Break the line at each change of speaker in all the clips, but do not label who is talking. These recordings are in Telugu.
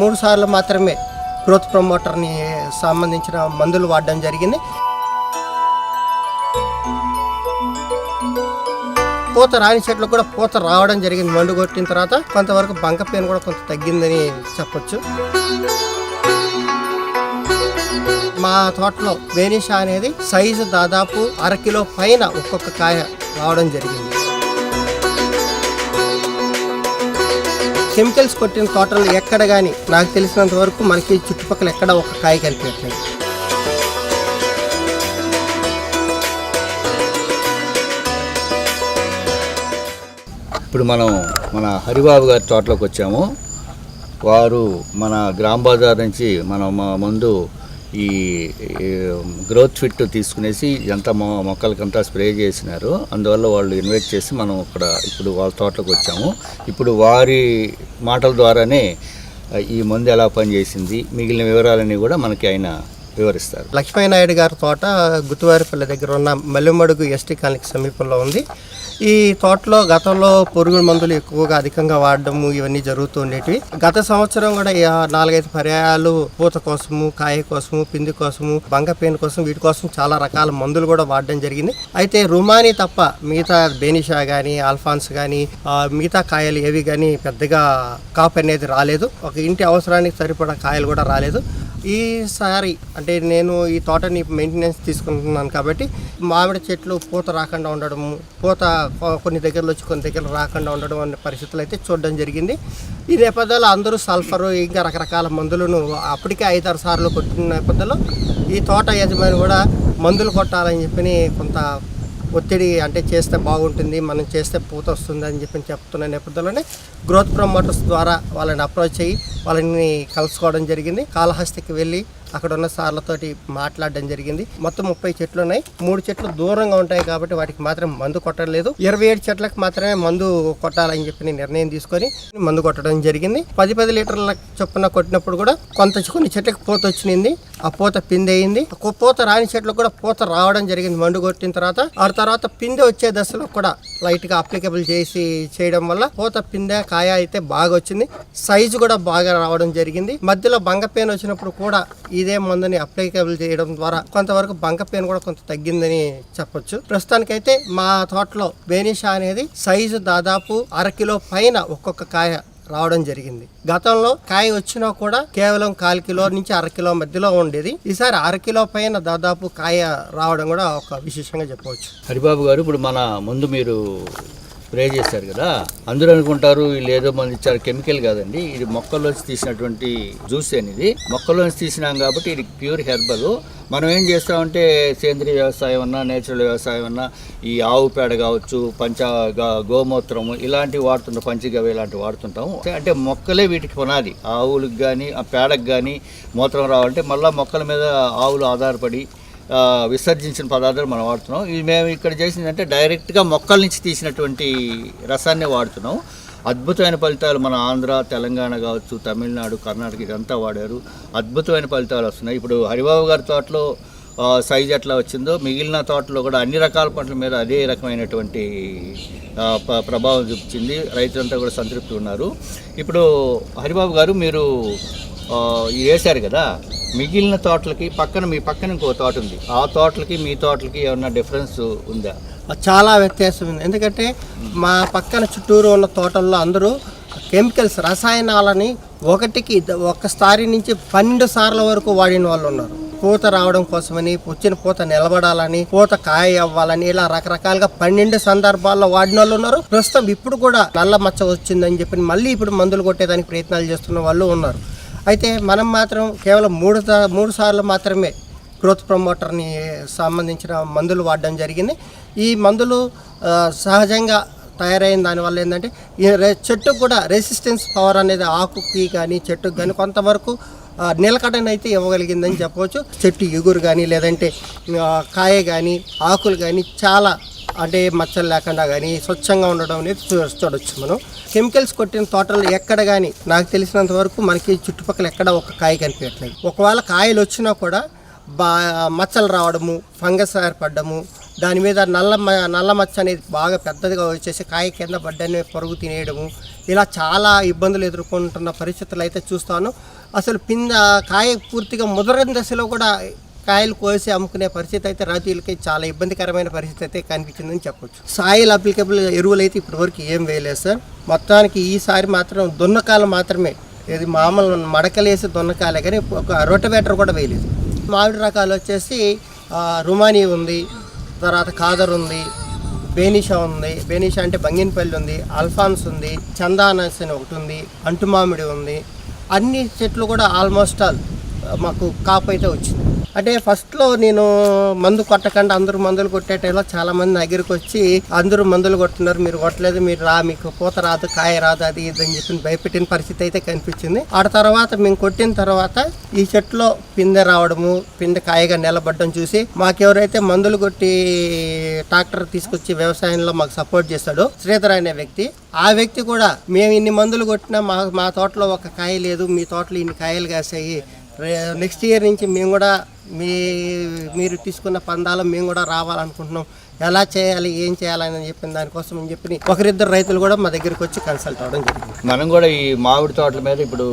మూడు సార్లు మాత్రమే గ్రోత్ ప్రమోటర్ని సంబంధించిన మందులు వాడడం జరిగింది. పూత రాని చెట్లు కూడా పూత రావడం జరిగింది. మండు కొట్టిన తర్వాత కొంతవరకు బంక పెయిన్ కూడా కొంత తగ్గిందని చెప్పొచ్చు. మా తోటలో వేనిషా అనేది సైజు దాదాపు అరకిలో పైన ఒక్కొక్క కాయ రావడం జరిగింది. కెమికల్స్ కొట్టిన తోటలు ఎక్కడ కానీ నాకు తెలిసినంత వరకు మనకి చుట్టుపక్కల ఎక్కడ ఒక కాయ కనిపించట్లేదు.
ఇప్పుడు మనం మన హరిబాబు గారి తోటలోకి వచ్చాము. వారు మన గ్రామ్ బజార్ నుంచి మనం మా ముందు ఈ గ్రోత్ ఫిట్ తీసుకునేసి ఎంత మొ మొక్కలకంతా స్ప్రే చేసినారు. అందువల్ల వాళ్ళు ఇన్వైట్ చేసి మనం ఇక్కడ ఇప్పుడు వాళ్ళ తోటలోకి వచ్చాము. ఇప్పుడు వారి మాటల ద్వారానే ఈ మందు ఎలా పనిచేసింది మిగిలిన వివరాలన్నీ కూడా మనకి ఆయన వివరిస్తారు.
లక్ష్మీనాయుడు గారి తోట గుత్తువారిపల్లి దగ్గర ఉన్న మల్లెమడుగు ఎస్టీ కాలనీకి సమీపంలో ఉంది. ఈ తోటలో గతంలో పురుగుల మందులు ఎక్కువగా అధికంగా వాడడము ఇవన్నీ జరుగుతూ ఉండేటివి. గత సంవత్సరం కూడా నాలుగైదు పర్యాయాలు పూత కోసము కాయ కోసము పిండి కోసము బంగపేను కోసం వీటి కోసం చాలా రకాల మందులు కూడా వాడడం జరిగింది. అయితే రుమాని తప్ప మిగతా బేనిషా కానీ ఆల్ఫాన్స్ కానీ మిగతా కాయలు ఏవి కానీ పెద్దగా కాపు అనేది రాలేదు. ఒక ఇంటి అవసరానికి సరిపడా కాయలు కూడా రాలేదు. ఈసారి అంటే నేను ఈ తోటని మెయింటెనెన్స్ తీసుకుంటున్నాను కాబట్టి మామిడి చెట్లు పూత రాకుండా ఉండడము పూత కొన్ని దగ్గరలో వచ్చి కొన్ని దగ్గర రాకుండా ఉండడం అనే పరిస్థితులు అయితే చూడడం జరిగింది. ఈ నేపథ్యంలో అందరూ సల్ఫర్ ఇంకా రకరకాల మందులను అప్పటికే ఐదారు సార్లు కొట్టిన నేపథ్యంలో ఈ తోట యజమాని కూడా మందులు కొట్టాలని చెప్పి కొంత ఒత్తిడి అంటే చేస్తే బాగుంటుంది మనం చేస్తే పూత వస్తుంది అని చెప్పి చెప్తున్న నేపథ్యంలోనే గ్రోత్ ప్రమోటర్స్ ద్వారా వాళ్ళని అప్రోచ్ అయ్యి వాళ్ళని కలుసుకోవడం జరిగింది. కాళహస్తికి వెళ్ళి అక్కడ ఉన్న సార్లతోటి మాట్లాడడం జరిగింది. మొత్తం ముప్పై చెట్లు ఉన్నాయి మూడు చెట్లు దూరంగా ఉంటాయి కాబట్టి వాటికి మాత్రం మందు కొట్టలేదు. ఇరవై ఏడు చెట్లకు మాత్రమే మందు కొట్టాలని చెప్పి నిర్ణయం తీసుకొని మందు కొట్టడం జరిగింది. పది పది లీటర్ల చొప్పున కొట్టినప్పుడు కూడా కొంత కొన్ని చెట్లకు పూత వచ్చింది ఆ పూత పిందె అయింది పూత రాని చెట్లకు కూడా పూత రావడం జరిగింది మండు కొట్టిన తర్వాత. ఆ తర్వాత పిందె వచ్చే దశలో కూడా లైట్గా అప్లికబుల్ చేసి చేయడం వల్ల పూత పిందె కాయ అయితే బాగా వచ్చింది సైజు కూడా బాగా రావడం జరిగింది. మధ్యలో బంగ వచ్చినప్పుడు కూడా ఈ ఇదే మందుని అప్లికేబుల్ చేయడం ద్వారా కొంతవరకు బంక పెయిన్ కూడా కొంత తగ్గిందని చెప్పొచ్చు. ప్రస్తుతానికైతే మా తోటలో బేనిషా అనేది సైజు దాదాపు అరకిలో పైన ఒక్కొక్క కాయ రావడం జరిగింది. గతంలో కాయ వచ్చినా కూడా కేవలం కాల్ కిలో నుంచి అరకిలో మధ్యలో ఉండేది. ఈసారి అరకిలో పైన దాదాపు కాయ రావడం కూడా ఒక విశేషంగా చెప్పవచ్చు.
హరిబాబు గారు ఇప్పుడు మన ముందు మీరు స్ప్రే చేశారు కదా. అందరూ అనుకుంటారు వీళ్ళు ఏదో మంది ఇచ్చారు. కెమికల్ కాదండి. ఇది మొక్కల్లోంచి తీసినటువంటి జ్యూస్ అనేది మొక్కల్లోంచి తీసినాం కాబట్టి ఇది ప్యూర్ హెర్బల్. మనం ఏం చేస్తామంటే సేంద్రీయ వ్యవసాయం అన్నా నేచురల్ వ్యవసాయం అన్నా ఈ ఆవు పేడ కావచ్చు పంచ గోమూత్రము ఇలాంటివి వాడుతుంటాం. పంచగవ్య ఇలాంటివి వాడుతుంటాము అంటే మొక్కలే వీటికి పునాది. ఆవులకు కానీ ఆ పేడకు కానీ మూత్రం రావాలంటే మళ్ళీ మొక్కల మీద ఆవులు ఆధారపడి విసర్జించిన పదార్థాలు మనం వాడుతున్నాం. ఇది మేము ఇక్కడ చేసిందంటే డైరెక్ట్గా మొక్కల నుంచి తీసినటువంటి రసాన్ని వాడుతున్నాం. అద్భుతమైన ఫలితాలు మన ఆంధ్ర తెలంగాణ కావచ్చు తమిళనాడు కర్ణాటక ఇదంతా వాడారు. అద్భుతమైన ఫలితాలు వస్తున్నాయి. ఇప్పుడు హరిబాబు గారి తోటలో సైజ్ ఎట్లా వచ్చిందో మిగిలిన తోటలో కూడా అన్ని రకాల పంటల మీద అదే రకమైనటువంటి ప్రభావం చూపించింది. రైతులంతా కూడా సంతృప్తి ఉన్నారు. ఇప్పుడు హరిబాబు గారు మీరు ఇది వేశారు కదా? మిగిలిన తోటలకి పక్కన మీ పక్కన ఇంకో తోట ఉంది. ఆ తోటలకి మీ తోటలకి ఏమన్నా డిఫరెన్స్ ఉందా?
చాలా వ్యత్యాసం ఉంది. ఎందుకంటే మా పక్కన చుట్టూరు ఉన్న తోటల్లో అందరూ కెమికల్స్ రసాయనాలని ఒకటికి ఒకసారి నుంచి పన్నెండు సార్ల వరకు వాడిన వాళ్ళు ఉన్నారు. పూత రావడం కోసమని వచ్చిన పూత నిలబడాలని పూత కాయ అవ్వాలని ఇలా రకరకాలుగా పన్నెండు సందర్భాల్లో వాడిన వాళ్ళు ఉన్నారు. ప్రస్తుతం ఇప్పుడు కూడా నల్ల మచ్చ వచ్చిందని చెప్పి మళ్ళీ ఇప్పుడు మందులు కొట్టేదానికి ప్రయత్నాలు చేస్తున్న వాళ్ళు ఉన్నారు. అయితే మనం మాత్రం కేవలం మూడు మూడు సార్లు మాత్రమే గ్రోత్ ప్రమోటర్ని సంబంధించిన మందులు వాడడం జరిగింది. ఈ మందులు సహజంగా తయారైన దానివల్ల ఏంటంటే ఈ రె- చెట్టుకు కూడా రెసిస్టెన్స్ పవర్ అనేది ఆకుకి కానీ చెట్టుకు కానీ కొంతవరకు నిలకడనైతే ఇవ్వగలిగిందని చెప్పవచ్చు. చెట్టు ఎగురు కానీ లేదంటే కాయ కానీ ఆకులు కానీ చాలా అంటే మచ్చలు లేకుండా కానీ స్వచ్ఛంగా ఉండడం అనేది చూ- చూడొచ్చు మనం. కెమికల్స్ కొట్టిన తోటలు ఎక్కడ కానీ నాకు తెలిసినంత వరకు మనకి చుట్టుపక్కల ఎక్కడ ఒక కాయ కనిపించట్లేదు. ఒకవేళ కాయలు వచ్చినా కూడా బా మచ్చలు రావడము ఫంగస్ ఏర్పడము దాని మీద నల్ల మ- నల్ల మచ్చ అనేది బాగా పెద్దదిగా వచ్చేసి కాయ కింద పడ్డనే పరుగు తినేయడము ఇలా చాలా ఇబ్బందులు ఎదుర్కొంటున్న పరిస్థితులు అయితే చూస్తాను. అసలు పింద కాయ పూర్తిగా ముదరని దశలో కూడా కాయలు కోసి అమ్ముకునే పరిస్థితి అయితే రైతులకి చాలా ఇబ్బందికరమైన పరిస్థితి అయితే కనిపించిందని చెప్పొచ్చు. సాయిల్ అప్లికబుల్ ఎరువులు అయితే ఇప్పటివరకు ఏం వేయలేదు సార్. మొత్తానికి ఈసారి మాత్రం దున్నకాలు మాత్రమే. ఇది మామూలు మడకలేసి దున్నకాలే కానీ ఒక రొటవేటర్ కూడా వేయలేదు. మామిడి రకాలు వచ్చేసి రుమాని రుమానీ ఉంది తర్వాత కాదర్ ఉంది బేనిషా ఉంది. బేనిషా అంటే బంగినపల్లి ఉంది అల్ఫాన్స్ ఉంది చందానస్ అని ఒకటి ఉంది అంటుమామిడి ఉంది. అన్ని చెట్లు కూడా ఆల్మోస్ట్ ఆల్ మాకు కాపు అయితే వచ్చింది. అంటే ఫస్ట్లో నేను మందు కొట్టకుండా అందరూ మందులు కొట్టేటలో చాలా మంది దగ్గరికి వచ్చి అందరూ మందులు కొట్టున్నారు మీరు కొట్టలేదు మీరు రా మీకు పూత రాదు కాయ రాదు అది ఇది అని చెప్పి భయపెట్టిన పరిస్థితి అయితే కనిపించింది. ఆ తర్వాత మేము కొట్టిన తర్వాత ఈ చెట్లో పిందె రావడము పిందె కాయగా నిలబడడం చూసి మాకెవరైతే మందులు కొట్టి ట్రాక్టర్ తీసుకొచ్చి వ్యవసాయంలో మాకు సపోర్ట్ చేస్తాడు శ్రీధర్ అనే వ్యక్తి ఆ వ్యక్తి కూడా మేము ఇన్ని మందులు కొట్టినా మా మా తోటలో ఒక కాయ లేదు మీ తోటలో ఇన్ని కాయలు కాసాయి నెక్స్ట్ ఇయర్ నుంచి మేము కూడా మీ మీరు తీసుకున్న పందాలు మేము కూడా రావాలనుకుంటున్నాం. ఎలా చేయాలి ఏం చేయాలని చెప్పిన దానికోసం అని చెప్పి ఒకరిద్దరు రైతులు కూడా మా దగ్గరికి వచ్చి కన్సల్ట్ అవ్వడం జరిగింది.
మనం కూడా ఈ మామిడి తోటల మీద ఇప్పుడు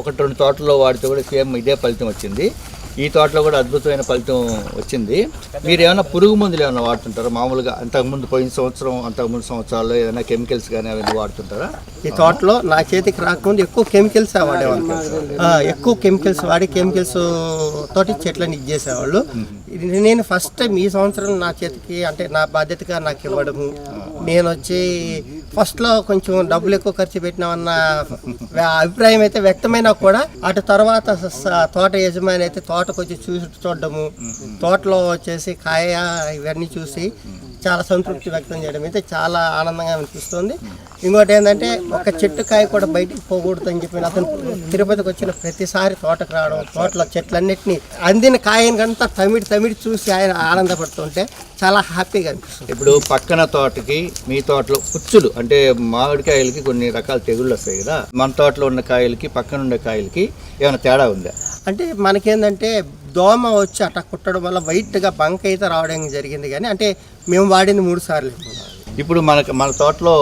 ఒకటి రెండు తోటల్లో వాడితే కూడా సేమ్ ఇదే ఫలితం వచ్చింది. ఈ తోటలో కూడా అద్భుతమైన ఫలితం వచ్చింది. మీరు ఏమైనా పురుగు మందులు ఏమైనా వాడుతుంటారా? మామూలుగా అంతకుముందు పోయిన సంవత్సరం అంతకుముందు సంవత్సరాల్లో ఏదైనా కెమికల్స్ కానీ అవన్నీ వాడుతుంటారా?
ఈ తోటలో నా చేతికి రాకముందు ఎక్కువ కెమికల్స్ వాడేవాళ్ళు. ఎక్కువ కెమికల్స్ వాడి కెమికల్స్ తోటి చెట్లని ఇచ్చేసేవాళ్ళు నేను ఫస్ట్ టైం ఈ సంవత్సరం నా చేతికి అంటే నా బాధ్యతగా నాకు ఇవ్వడము. నేను వచ్చి ఫస్ట్లో కొంచెం డబ్బులు ఎక్కువ ఖర్చు పెట్టినామన్న అభిప్రాయం అయితే వ్యక్తమైనా కూడా అటు తర్వాత తోట యజమాని అయితే తోటకు వచ్చి చూసి చూడడము తోటలో వచ్చేసి కాయ ఇవన్నీ చూసి చాలా సంతృప్తి వ్యక్తం చేయడం అయితే చాలా ఆనందంగా అనిపిస్తుంది. ఇంకోటి ఏంటంటే ఒక చెట్టు కాయ కూడా బయటికి పోకూడదు అని చెప్పి అతను తిరుపతికి వచ్చిన ప్రతిసారి తోటకు రావడం తోటలో చెట్లన్నిటిని అందిన కాయనికంతా తమిడి తమిడి చూసి ఆయన ఆనందపడుతుంటే చాలా హ్యాపీగా అనిపిస్తుంది.
ఇప్పుడు పక్కన తోటకి మీ తోటలో పుచ్చులు అంటే మామిడికాయలకి కొన్ని రకాల తెగుళ్ళు వస్తాయి కదా మన తోటలో ఉన్న కాయలకి పక్కన ఉండే కాయలకి ఏమైనా తేడా ఉందా?
అంటే మనకేందంటే దోమ వచ్చి అట్లా కుట్టడం వల్ల వైట్గా బంక అయితే రావడం జరిగింది కానీ అంటే మేము వాడింది మూడు సార్లు.
ఇప్పుడు మనకి మన తోటలో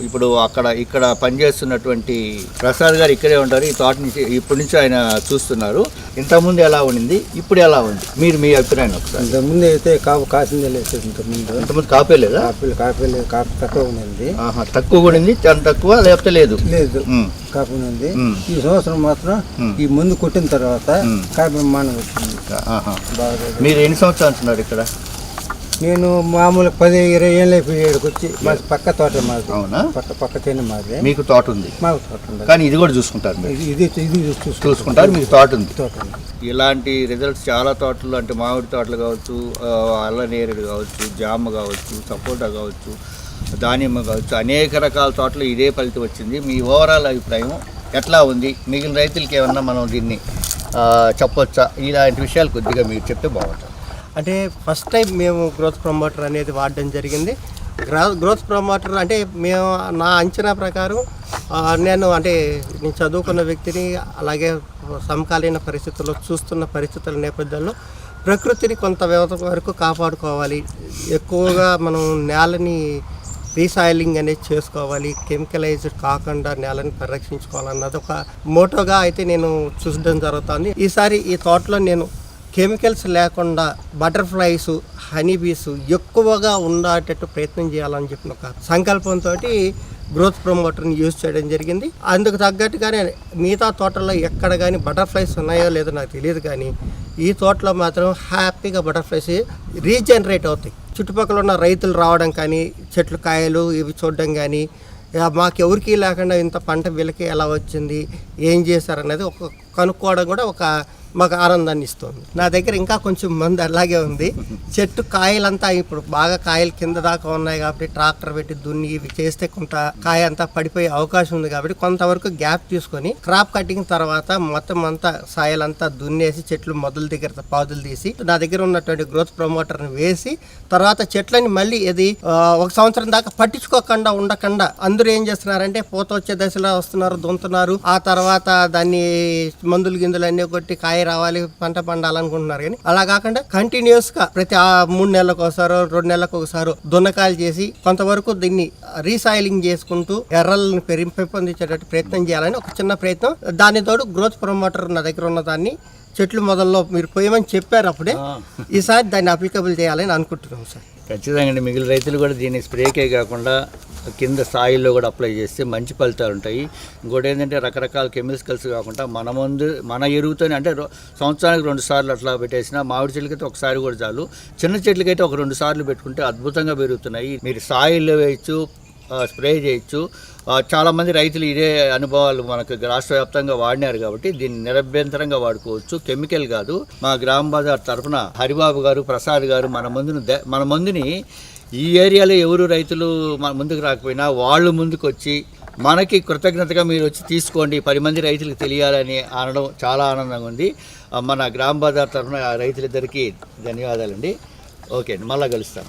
ఇప్పుడు అక్కడ ఇక్కడ పనిచేస్తున్నటువంటి ప్రసాద్ గారు ఇక్కడే ఉంటారు. ఈ తోట నుంచి ఇప్పటి నుంచి ఆయన చూస్తున్నారు. ఇంతకుముందు ఎలా ఉండింది? ఇప్పుడు ఎలా ఉంది? మీరు మీ అభిప్రాయం ఒకసారి.
ఇంతకుముందు అయితే కాపు కాసిందే లేదు ఇంతకుముందు.
ఇంతకుముందు కాపే లేదా?
కాపీలు కాపీలు కాపు తక్కువ
ఆహా, తక్కువ ఉండింది చాలా తక్కువ లేకపోతే లేదు?
లేదు. కాపు ఉంది. ఈ సంవత్సరం మాత్రం. ఈ ముందు కొట్టిన తర్వాత. కాపీ వచ్చింది. బాగా
మీరు ఎన్ని సంవత్సరాలు అంటున్నారు ఇక్కడ?
నేను మామూలు పది ఇరవై ఏళ్ళ ఇక్కడికి వచ్చి మా పక్క తోట మాది.
అవునా?
పక్క పక్క మాది.
మీకు తోట ఉంది?
మాకు తోట ఉంది.
కానీ ఇది కూడా చూసుకుంటారు మీరు?
ఇది ఇది ఇది చూసుకుంటాం
చూసుకుంటారు. మీకు తోట ఉంది.
తోట ఉంది.
ఇలాంటి రిజల్ట్స్ చాలా తోటలు అంటే మామిడి తోటలు కావచ్చు ఆ, అల్ల నేరేడు కావచ్చు జామ కావచ్చు సపోటా కావచ్చు దానిమ్మ కావచ్చు అనేక రకాల తోటలు ఇదే ఫలితం వచ్చింది. మీ ఓవరాల్ అభిప్రాయం ఎట్లా ఉంది? మిగిలిన రైతులకి ఏమన్నా మనం దీన్ని ఆ, చెప్పొచ్చా? ఇలాంటి విషయాలు కొద్దిగా మీరు చెప్తే బాగుంటుంది.
అంటే ఫస్ట్ టైం మేము గ్రోత్ ప్రమోటర్ అనేది వాడడం జరిగింది. గ్రోత్ ప్రమోటర్ అంటే మేము నా అంచనా ప్రకారం నేను అంటే నేను చదువుకున్న వ్యక్తిని అలాగే సమకాలీన పరిస్థితుల్లో చూస్తున్న పరిస్థితుల నేపథ్యంలో ప్రకృతిని కొంత వ్యవత వరకు కాపాడుకోవాలి. ఎక్కువగా మనం నేలని రీసాయిలింగ్ అనేది చేసుకోవాలి. కెమికలైజ్డ్ కాకుండా నేలని పరిరక్షించుకోవాలన్నది ఒక మోటోగా అయితే నేను చూసడం జరుగుతుంది. ఈసారి ఈ తోటలో నేను కెమికల్స్ లేకుండా బటర్ఫ్లైస్ హనీబీస్ ఎక్కువగా ఉండేటట్టు ప్రయత్నం చేయాలని చెప్పిన ఒక సంకల్పంతో గ్రోత్ ప్రమోటర్ని యూజ్ చేయడం జరిగింది. అందుకు తగ్గట్టుగానే మిగతా తోటల్లో ఎక్కడ కానీ బటర్ఫ్లైస్ ఉన్నాయో లేదో నాకు తెలియదు కానీ ఈ తోటలో మాత్రం హ్యాపీగా బటర్ఫ్లైస్ రీజనరేట్ అవుతాయి. చుట్టుపక్కల ఉన్న రైతులు రావడం కానీ చెట్లు కాయలు ఇవి చూడడం కానీ మాకు ఎవరికీ లేకుండా ఇంత పంట వీళ్ళకి ఎలా వచ్చింది ఏం చేశారనేది ఒక కనుక్కోవడం కూడా ఒక మాకు ఆనందాన్ని ఇస్తుంది. నా దగ్గర ఇంకా కొంచెం మంది అలాగే ఉంది. చెట్టు కాయలంతా ఇప్పుడు బాగా కాయలు కింద దాకా ఉన్నాయి కాబట్టి ట్రాక్టర్ పెట్టి దున్ని ఇవి చేస్తే కొంత కాయ అంతా పడిపోయే అవకాశం ఉంది కాబట్టి కొంతవరకు గ్యాప్ తీసుకొని క్రాప్ కటింగ్ తర్వాత మొత్తం అంతా సాయలంతా దున్నేసి చెట్లు మొదల దగ్గర పాదులు తీసి నా దగ్గర ఉన్నటువంటి గ్రోత్ ప్రమోటర్ని వేసి తర్వాత చెట్లని మళ్ళీ ఇది ఒక సంవత్సరం దాకా పట్టించుకోకుండా ఉండకుండా అందరూ ఏం చేస్తున్నారంటే పూత వచ్చే దశలో వస్తున్నారు దుంతున్నారు. ఆ తర్వాత దాన్ని మందులు గిందులు అన్నీ కొట్టి కాయ రావాలి పంట పండాలనుకుంటున్నారు. కానీ అలా కాకుండా కంటిన్యూస్గా ప్రతి ఆ మూడు నెలలకు ఒకసారో రెండు నెలలకు ఒకసారో దున్నకాయలు చేసి కొంతవరకు దీన్ని రీసాయిలింగ్ చేసుకుంటూ ఎర్రలను పెంపొందించేటట్టు ప్రయత్నం చేయాలని ఒక చిన్న ప్రయత్నం. దాని తోడు గ్రోత్ ప్రమోటర్ నా దగ్గర ఉన్న దాన్ని చెట్లు మొదల్లో మీరు పోయమని చెప్పారు అప్పుడే. ఈసారి దాన్ని అప్లికబుల్ చేయాలని అనుకుంటున్నాం సార్.
ఖచ్చితంగా అండి. మిగిలిన రైతులు కూడా దీన్ని స్ప్రేకే కాకుండా కింద స్థాయిలో కూడా అప్లై చేస్తే మంచి ఫలితాలు ఉంటాయి. ఇంకోటి ఏంటంటే రకరకాల కెమికల్స్ కాకుండా మన ముందు మన ఎరువుతోనే అంటే సంవత్సరానికి రెండు సార్లు అట్లా పెట్టేసిన మామిడి చెట్లకైతే ఒకసారి కూడా చాలు. చిన్న చెట్లకైతే ఒక రెండు సార్లు పెట్టుకుంటే అద్భుతంగా పెరుగుతున్నాయి. మీరు సాయిల్లో వేయచ్చు స్ప్రే చేయొచ్చు. చాలామంది రైతులు ఇదే అనుభవాలు మనకు రాష్ట్ర వ్యాప్తంగా వాడినారు కాబట్టి దీన్ని నిరభ్యంతరంగా వాడుకోవచ్చు. కెమికల్ కాదు. మా గ్రామ బజార్ తరఫున హరిబాబు గారు ప్రసాద్ గారు మన ముందును ద- మన ముందుని ఈ ఏరియాలో ఎవరు రైతులు మన ముందుకు రాకపోయినా వాళ్ళు ముందుకు వచ్చి మనకి కృతజ్ఞతగా మీరు వచ్చి తీసుకోండి పది మంది రైతులకు తెలియాలని అనడం చాలా ఆనందంగా ఉంది. మన గ్రామ బజార్ తరఫున ఆ రైతులిద్దరికీ ధన్యవాదాలండి. ఓకే అండి. మళ్ళీ కలుస్తాం.